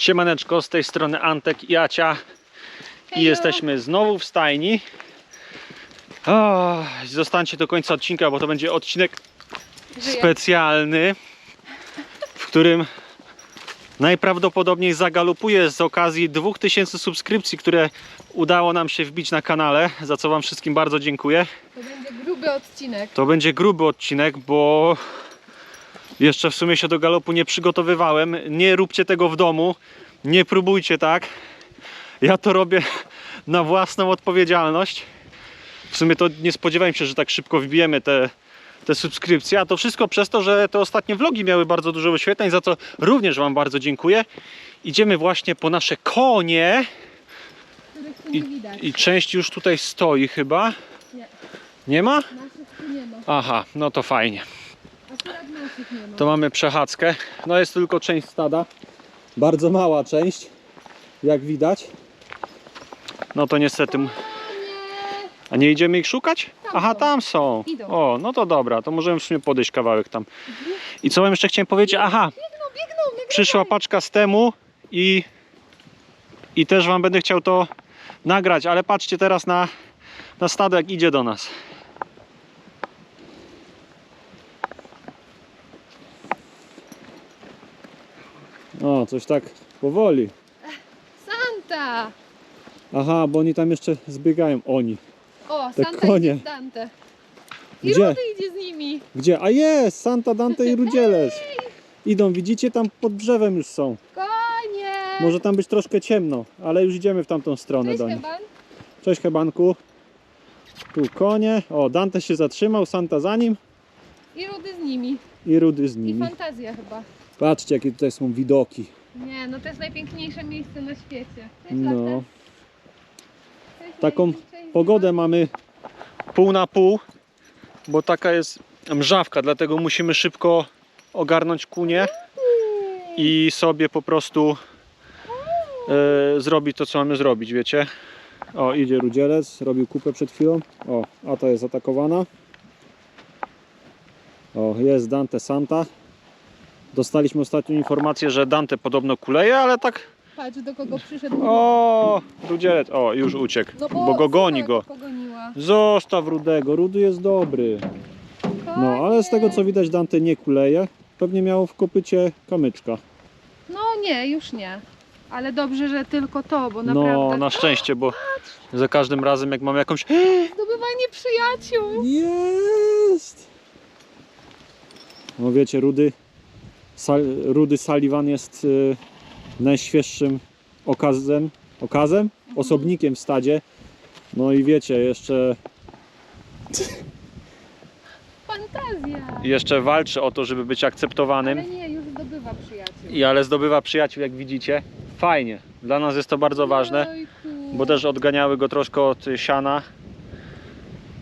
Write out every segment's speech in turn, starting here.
Siemaneczko, z tej strony Antek i Acia. I jesteśmy znowu w stajni. O, zostańcie do końca odcinka, bo to będzie odcinek Żyję. specjalny, w którym najprawdopodobniej zagalopuję z okazji 2000 subskrypcji, które udało nam się wbić na kanale, za co Wam wszystkim bardzo dziękuję. To będzie gruby odcinek. To będzie gruby odcinek, bo jeszcze w sumie się do galopu nie przygotowywałem. Nie róbcie tego w domu, nie próbujcie tak. Ja to robię na własną odpowiedzialność. W sumie to nie spodziewałem się, że tak szybko wbijemy te, te subskrypcje, a to wszystko przez to, że te ostatnie vlogi miały bardzo dużo wyświetleń, za co również Wam bardzo dziękuję. Idziemy właśnie po nasze konie widać. i część już tutaj stoi chyba. Nie. Nie ma? Naszych tu nie ma. Aha, no to fajnie. To mamy przechadzkę. No jest tylko część stada. Bardzo mała część, jak widać. No to niestety. A nie idziemy ich szukać? Tam Aha, są. tam są. Idą. O, no to dobra, to możemy w sumie podejść kawałek tam. I co wam jeszcze chciałem powiedzieć? Aha, Biegną, biegną, biegną. przyszła paczka z temu i, i też wam będę chciał to nagrać, ale patrzcie teraz na, na stado, jak idzie do nas. O, coś tak powoli. Santa! Aha, bo oni tam jeszcze zbiegają. Oni. O, Te Santa konie. z Dante. I Gdzie? Rudy idzie z nimi. Gdzie? A jest! Santa, Dante i Rudzielec. Idą, widzicie? Tam pod drzewem już są. Konie! Może tam być troszkę ciemno, ale już idziemy w tamtą stronę Cześć do nich. Heban. Cześć Hebanku. Tu konie. O, Dante się zatrzymał, Santa za nim I Rudy z nimi. i Rudy z I nimi. fantazja chyba. Patrzcie, jakie tutaj są widoki. Nie, no to jest najpiękniejsze miejsce na świecie. Cześć, No. Cześć, Taką cześć, Pogodę mamy pół na pół, bo taka jest mrzawka, dlatego musimy szybko ogarnąć kunię i sobie po prostu e, zrobić to, co mamy zrobić, wiecie? O, idzie rudzielec, robił kupę przed chwilą. O, a to jest atakowana. O, jest Dante Santa. Dostaliśmy ostatnią informację, że Dante podobno kuleje, ale tak. Patrz, do kogo przyszedł. O, rudzielec, o, już uciekł, no bo go goni go. Pogoniła. Zostaw Rudego, Rudy jest dobry. No, ale z tego co widać Dante nie kuleje. Pewnie miał w kopycie kamyczka. No nie, już nie. Ale dobrze, że tylko to, bo naprawdę. No, na szczęście, bo za każdym razem jak mam jakąś... Zdobywanie przyjaciół. Jest! No wiecie, Rudy, Rudy Sullivan jest y, najświeższym okazem, okazem, osobnikiem w stadzie. No i wiecie, jeszcze, Fantazja. jeszcze walczy o to, żeby być akceptowanym. Ale nie, już zdobywa przyjaciół. I ale zdobywa przyjaciół, jak widzicie. Fajnie. Dla nas jest to bardzo ważne, Jejku. bo też odganiały go troszkę od siana.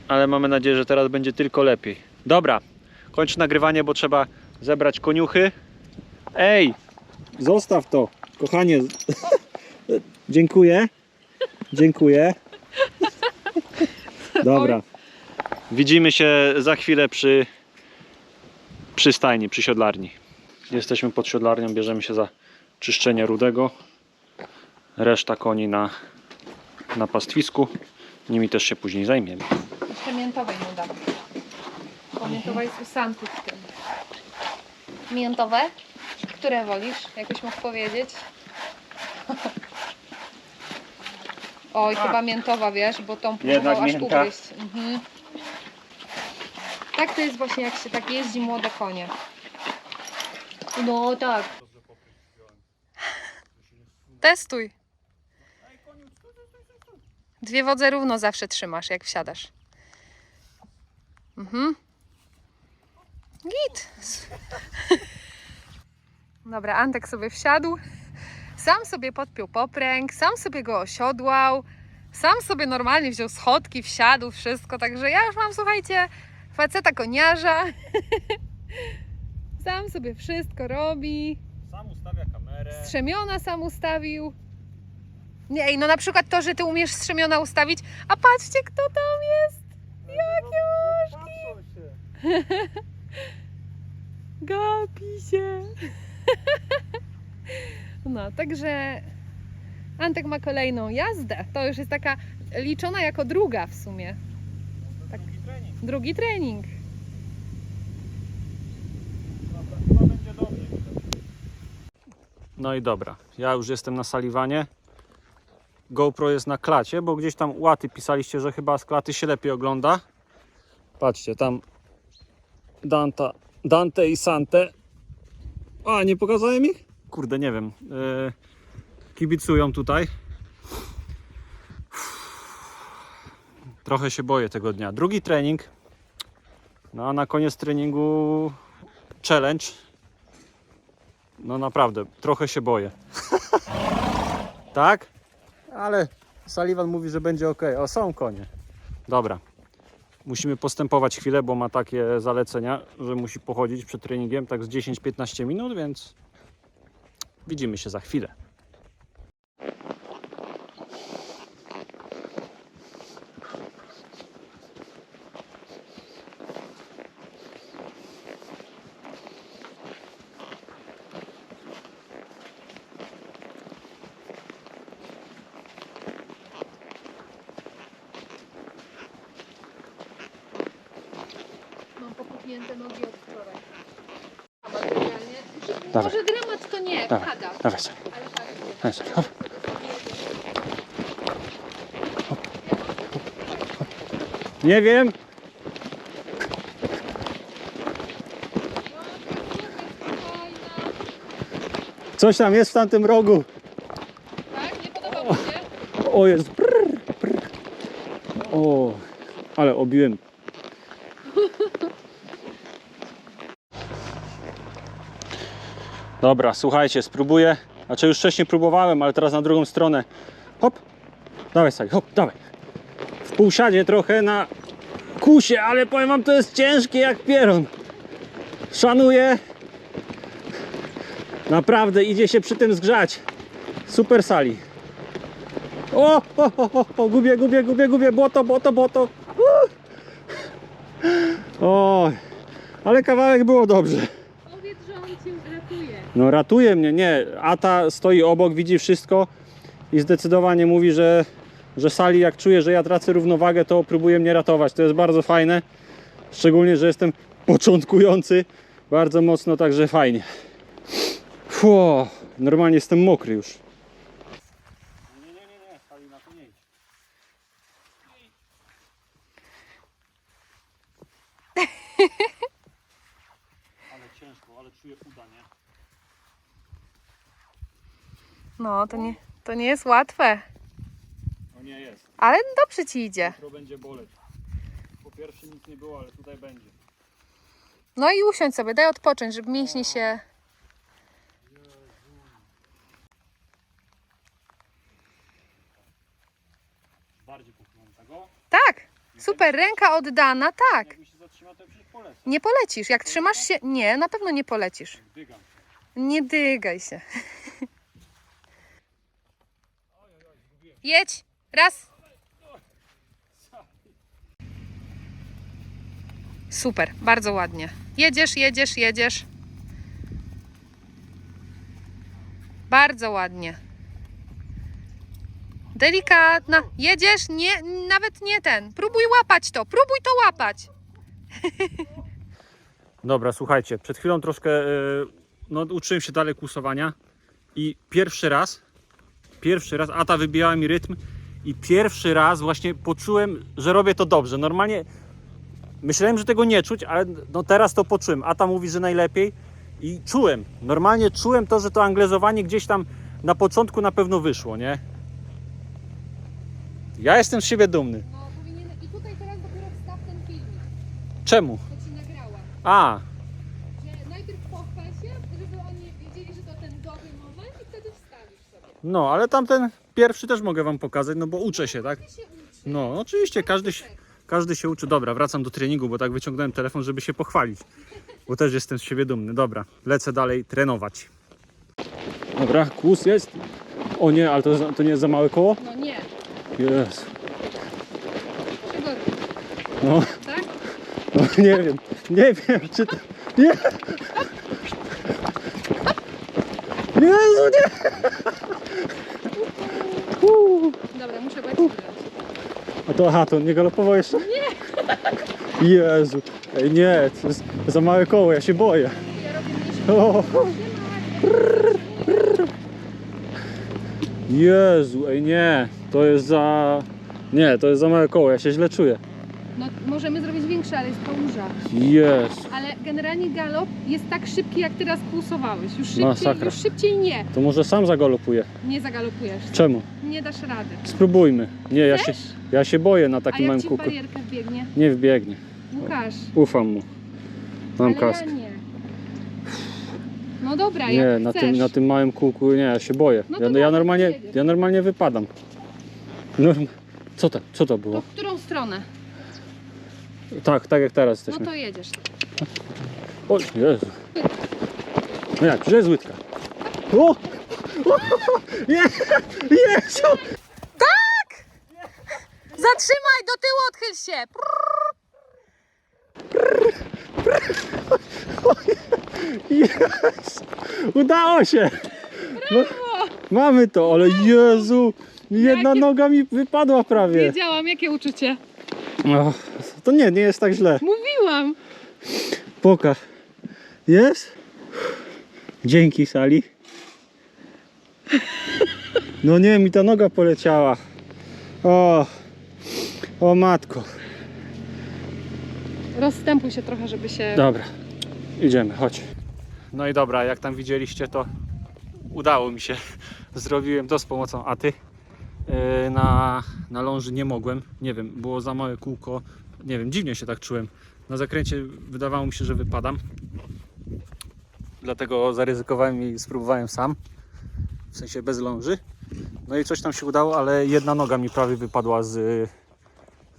Ale mamy nadzieję, że teraz będzie tylko lepiej. Dobra, kończę nagrywanie, bo trzeba zebrać koniuchy. Ej, zostaw to, kochanie. Dziękuję. Dziękuję. Dobra. Widzimy się za chwilę przy, przy stajni, przy siodlarni. Jesteśmy pod siodlarnią, bierzemy się za czyszczenie rudego. Reszta koni na, na pastwisku. Nimi też się później zajmiemy. Jeszcze miętowej mu dam. Bo miętowa jest u Santy w tym. Miętowe? Które wolisz? Jakbyś mógł powiedzieć? Oj, chyba miętowa, wiesz, bo tą próbował Jednak aż mięta. ugryźć. Mhm. Tak to jest właśnie, jak się tak jeździ młode konie. No tak. Testuj. Dwie wodze równo zawsze trzymasz, jak wsiadasz. Mhm. Git. Dobra, Antek sobie wsiadł. Sam sobie podpiął popręg, sam sobie go osiodłał. Sam sobie normalnie wziął schodki, wsiadł, wszystko. Także ja już mam, słuchajcie, faceta koniarza. Sam sobie wszystko robi. Sam ustawia kamerę. Strzemiona sam ustawił. Nie, ej, no na przykład to, że ty umiesz strzemiona ustawić, a patrzcie kto tam jest. Jakie łożki. Gapi się. No, także Antek ma kolejną jazdę. To już jest taka liczona jako druga w sumie. Tak. Drugi trening. Drugi trening. Dobra, chyba będzie dobrze. No i dobra, ja już jestem na saliwanie. GoPro jest na klacie, bo gdzieś tam łaty pisaliście, że chyba z klaty się lepiej ogląda. Patrzcie, tam Danta, Dante i Sante. A, nie pokazałem ich? Kurde, nie wiem. Yy, kibicują tutaj. Trochę się boję tego dnia. Drugi trening. No a na koniec treningu challenge. No naprawdę, trochę się boję. tak? Ale Sullivan mówi, że będzie ok. O, są konie. Dobra. Musimy postępować chwilę, bo ma takie zalecenia, że musi pochodzić przed treningiem tak z 10-15 minut, więc widzimy się za chwilę. Mam popuchnięte nogi od wczoraj. A materialnie? Dawaj. Może dramat to nie, Dawaj. pada. Dawaj sobie. Tak. Dawaj sobie. Hop. Nie wiem. Coś tam jest w tamtym rogu. Tak? Nie podobało się? O jest. Brr, brr. O, ale obiłem. Dobra, słuchajcie, spróbuję. Znaczy już wcześniej próbowałem, ale teraz na drugą stronę. Hop. Dawaj sobie, hop, dawaj. W półsiadzie trochę na kusie, ale powiem wam, to jest ciężkie jak pieron. Szanuję. Naprawdę idzie się przy tym zgrzać. Super sali. O, o, o, o, o, gubię, gubię, gubię, gubię, błoto, błoto, błoto. Uh. O, ale kawałek było dobrze. Powiedz, że on cię ratuje. No ratuje mnie, nie. Ata stoi obok, widzi wszystko i zdecydowanie mówi, że, że sali jak czuje, że ja tracę równowagę, to próbuje mnie ratować. To jest bardzo fajne. Szczególnie, że jestem początkujący bardzo mocno, także fajnie. Fu, normalnie jestem mokry już. Nie, nie, nie, nie, sali na to nie idź. Ale ciężko, ale czuję udanie. No, to nie, to nie jest łatwe. No nie jest. Ale dobrze ci idzie. Jutro będzie boleć. Po pierwsze nic nie było, ale tutaj będzie. No i usiądź sobie, daj odpocząć, żeby mięśnie się... Bardziej pochnącego. Tak, super, ręka oddana, tak. Jakby się zatrzymał, to przecież polecę. Nie polecisz. Jak trzymasz się... Nie, na pewno nie polecisz. Dygam. Nie dygaj się. Jedź. Raz. Super, bardzo ładnie. Jedziesz, jedziesz, jedziesz. Bardzo ładnie. Delikatna. Jedziesz, nie, nawet nie ten. Próbuj łapać to, próbuj to łapać. Dobra, słuchajcie, przed chwilą troszkę e, no, uczyłem się dalej kłusowania i pierwszy raz, pierwszy raz, Ata wybijała mi rytm i pierwszy raz właśnie poczułem, że robię to dobrze. Normalnie myślałem, że tego nie czuć, ale no teraz to poczułem. Ata mówi, że najlepiej i czułem, normalnie czułem to, że to anglezowanie gdzieś tam na początku na pewno wyszło, nie? Ja jestem z siebie dumny. No, powinien... I tutaj teraz dopiero wstaw ten filmik, Czemu? co ci nagrała. A, no, ale tamten pierwszy też mogę Wam pokazać, no bo uczę się, tak? No, oczywiście, każdy się, każdy się uczy. Dobra, wracam do treningu, bo tak wyciągnąłem telefon, żeby się pochwalić. Bo też jestem z siebie dumny. Dobra, lecę dalej trenować. Dobra, kłus jest. O nie, ale to, to nie jest za małe koło? No nie, Jest. No, tak? no, nie wiem, nie wiem, czy to... Nie! Jezu, nie! Uuu. Dobra, muszę wylać. A to, aha, to nie galopował jeszcze? Nie! Jezu, ej nie, to jest za małe koło, ja się boję. Ja robię mniejsze. O. Jezu, ej nie, to jest za... Nie, to jest za małe koło, ja się źle czuję. No, możemy zrobić większe, ale jest kałuża. Jezu, Ale generalnie galop jest tak szybki, jak teraz kłusowałeś. Już szybciej, Masakra. już szybciej nie. to może sam zagalopuję. Nie zagalopujesz. Czemu? Nie dasz rady. Spróbujmy. Nie, ja się, Chcesz? ja się boję na A takim jak małym ci kółku. barierka wbiegnie? Nie wbiegnie. Łukasz. Ufam mu. Mam ale kask. Ja nie. No dobra, Nie, jak na chcesz. tym, na tym małym kółku nie, ja się boję. No to Ja, dobra, ja, normalnie, jedziesz. ja normalnie wypadam. Norm... Co to, co to To było? w którą stronę? Tak, tak jak teraz No jesteśmy. to jedziesz. O, Jezu. No jak, że jest łydka. O! o! Je, Jezu! Zatrzymaj, do tyłu odchyl się! Jest! Udało się! No, mamy to, ale Jezu! Jedna Jakie- noga mi wypadła prawie. Wiedziałam, jakie uczucie. To nie, nie jest tak źle. Mówiłam. Pokaż. Jest? Dzięki, Sali. No nie, mi ta noga poleciała. O, o matko. Rozstępuj się trochę, żeby się... Dobra, idziemy, chodź. No i dobra, jak tam widzieliście, to udało mi się. Zrobiłem to z pomocą Aty. Yy, Na, na ląży nie mogłem, nie wiem, było za małe kółko. Nie wiem, dziwnie się tak czułem. Na zakręcie wydawało mi się, że wypadam. Dlatego zaryzykowałem i spróbowałem sam. W sensie bez ląży. No i coś tam się udało, ale jedna noga mi prawie wypadła z,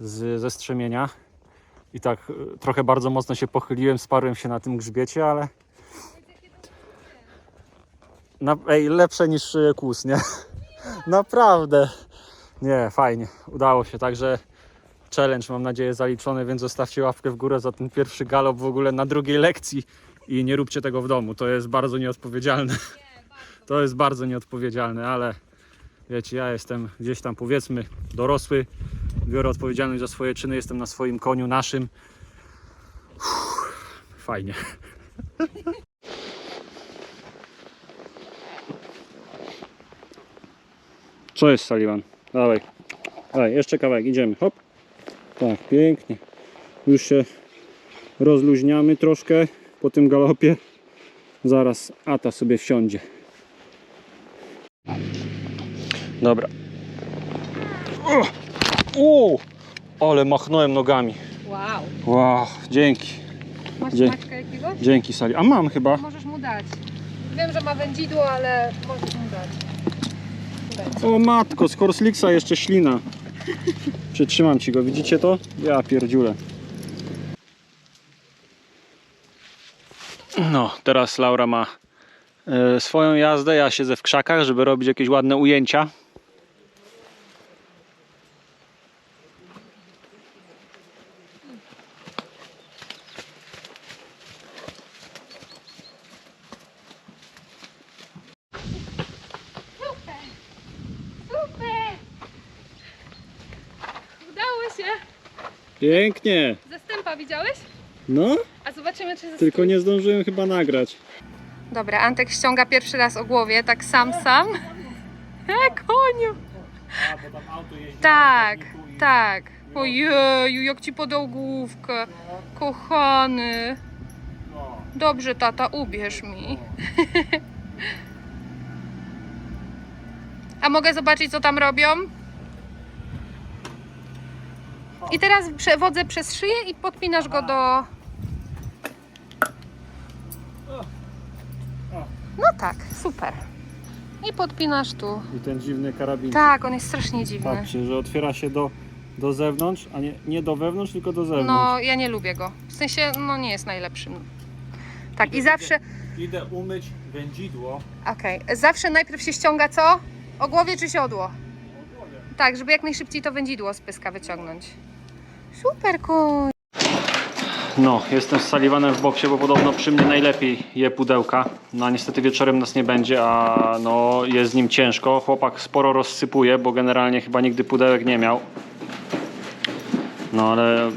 z, ze strzemienia. I tak y, trochę bardzo mocno się pochyliłem, sparłem się na tym grzbiecie, ale. Na, ej, lepsze niż y, kłus, nie? Naprawdę. Nie, fajnie. Udało się, także challenge mam nadzieję zaliczony, więc zostawcie łapkę w górę za ten pierwszy galop w ogóle na drugiej lekcji i nie róbcie tego w domu. To jest bardzo nieodpowiedzialne. To jest bardzo nieodpowiedzialne, ale wiecie, ja jestem gdzieś tam powiedzmy dorosły, biorę odpowiedzialność za swoje czyny, jestem na swoim koniu naszym. Uff, fajnie. Co jest Sullivan? Dawaj. Dawaj, jeszcze kawałek, idziemy. Hop. Tak, pięknie. Już się rozluźniamy troszkę po tym galopie. Zaraz Ata sobie wsiądzie. Dobra. O! Ale machnąłem nogami. Wow. Wow, dzięki. Masz Dzie- smaczka jakiegoś? Dzięki Sali. A mam chyba. Możesz mu dać. Wiem, że ma wędzidło, ale możesz mu dać. Daj. O matko, z Horslixa jeszcze ślina. Przytrzymam ci go, widzicie to? Ja pierdziulę. No, teraz Laura ma e, swoją jazdę, ja siedzę w krzakach, żeby robić jakieś ładne ujęcia. Super! Udało się! Pięknie. Zastępa widziałeś? No, A zobaczymy, czy tylko nie zdążyłem chyba nagrać. Dobra, Antek ściąga pierwszy raz o głowie, tak sam sam. E, koniu! Tak, tak. Ojeju, jak ci podał główkę. Kochany. Dobrze, tata, ubierz mi. A mogę zobaczyć, co tam robią? I teraz przewodzę przez szyję i podpinasz go do... No tak, super. I podpinasz tu. I ten dziwny karabin. Tak, on jest strasznie dziwny. Patrzcie, że otwiera się do, do zewnątrz, a nie, nie do wewnątrz, tylko do zewnątrz. No, ja nie lubię go. W sensie, no nie jest najlepszym. Tak, i zawsze, Idę umyć wędzidło. okej, zawsze najpierw się ściąga co? O głowie czy siodło? Tak, żeby jak najszybciej to wędzidło z pyska wyciągnąć. Super koń. No, jestem z Sullivanem w boksie, bo podobno przy mnie najlepiej je pudełka. No a niestety wieczorem nas nie będzie, a no jest z nim ciężko. Chłopak sporo rozsypuje, bo generalnie chyba nigdy pudełek nie miał. No ale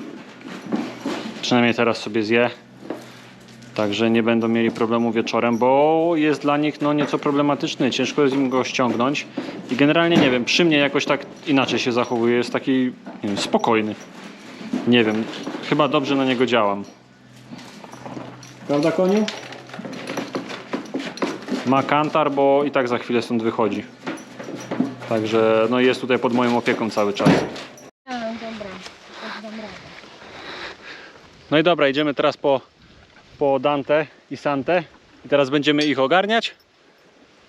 przynajmniej teraz sobie zje. Także nie będą mieli problemu wieczorem, bo jest dla nich no, nieco problematyczny. Ciężko jest im go ściągnąć. I generalnie nie wiem, przy mnie jakoś tak inaczej się zachowuje. Jest taki wiem, spokojny. Nie wiem, chyba dobrze na niego działam. Prawda, koniu? Ma kantar, bo i tak za chwilę stąd wychodzi. Także no jest tutaj pod moją opieką cały czas. Radę. No i dobra, idziemy teraz po, po Dante i Santę. I teraz będziemy ich ogarniać,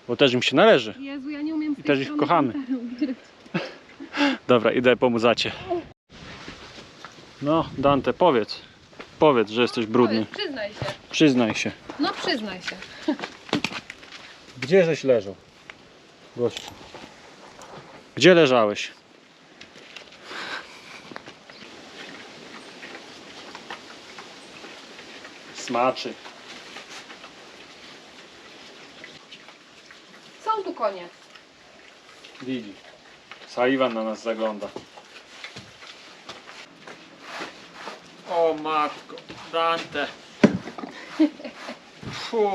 bo też im się należy. Jezu, ja nie umiem tej też ich kochamy. Dobra, idę pomóc Zacie. No, Dante, powiedz. Powiedz, że jesteś brudny. Powiedz, Przyznaj się. Przyznaj się. No przyznaj się. Gdzie żeś leżał? Gościu. Gdzie leżałeś? Smaczy. Są tu konie. Widzi. Saiwan na nas zagląda. O matko, Dante. Fu.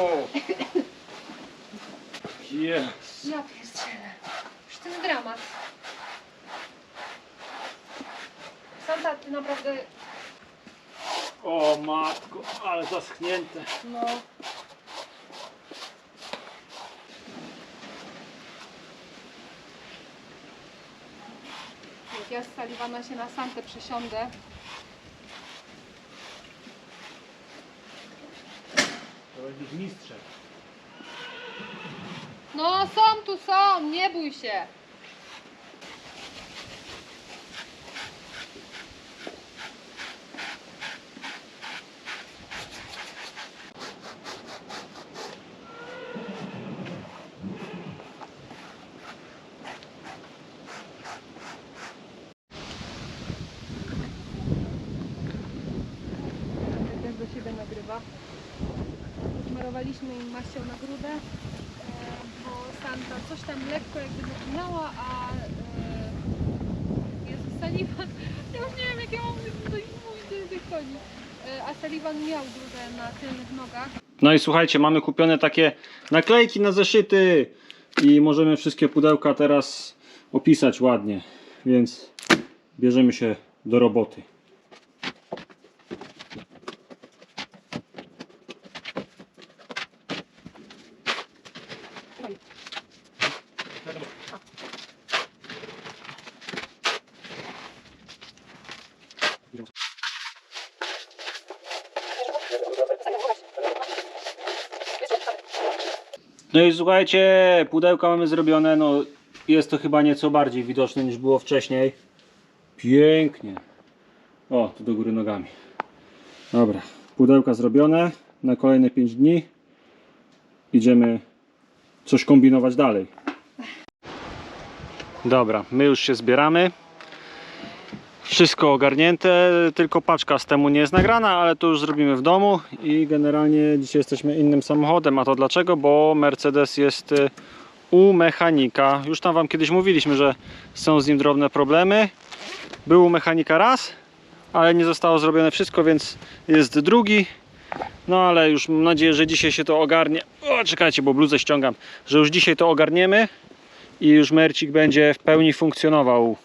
Jest. Ja pierdzielę. Już ten dramat. Santa, ty naprawdę... O matko, ale zaschnięte. No... Jak ja z Saliwana się na Santę przesiądę, Będziesz mistrzem. No są tu są, nie bój się. też do siebie nagrywa. Zmarowaliśmy im maścią na grudę, e, bo Santa coś tam lekko jakby zaczynała, a e, Jezus, Sullivan, ja już nie wiem jak ja mam do nich mówić do koni, E, a Sullivan miał grudę na tylnych nogach. No i słuchajcie, mamy kupione takie naklejki na zeszyty i możemy wszystkie pudełka teraz opisać ładnie, więc bierzemy się do roboty. No i słuchajcie, pudełka mamy zrobione, no jest to chyba nieco bardziej widoczne niż było wcześniej. Pięknie. O, tu do góry nogami. Dobra, pudełka zrobione na kolejne 5 dni. Idziemy coś kombinować dalej. Dobra, my już się zbieramy. Wszystko ogarnięte, tylko paczka z temu nie jest nagrana, ale to już zrobimy w domu i generalnie dzisiaj jesteśmy innym samochodem. A to dlaczego? Bo Mercedes jest y, u mechanika. Już tam Wam kiedyś mówiliśmy, że są z nim drobne problemy. Był u mechanika raz, ale nie zostało zrobione wszystko, więc jest drugi. No ale już mam nadzieję, że dzisiaj się to ogarnie. O, czekajcie, bo bluzę ściągam. Że już dzisiaj to ogarniemy i już Mercik będzie w pełni funkcjonował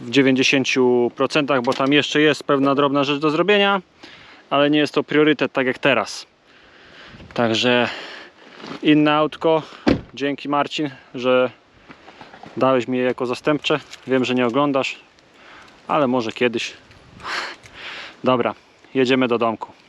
w 90%, bo tam jeszcze jest pewna drobna rzecz do zrobienia, ale nie jest to priorytet tak jak teraz. Także inne autko. Dzięki Marcin, że dałeś mi je jako zastępcze. Wiem, że nie oglądasz, ale może kiedyś. Dobra, jedziemy do domku.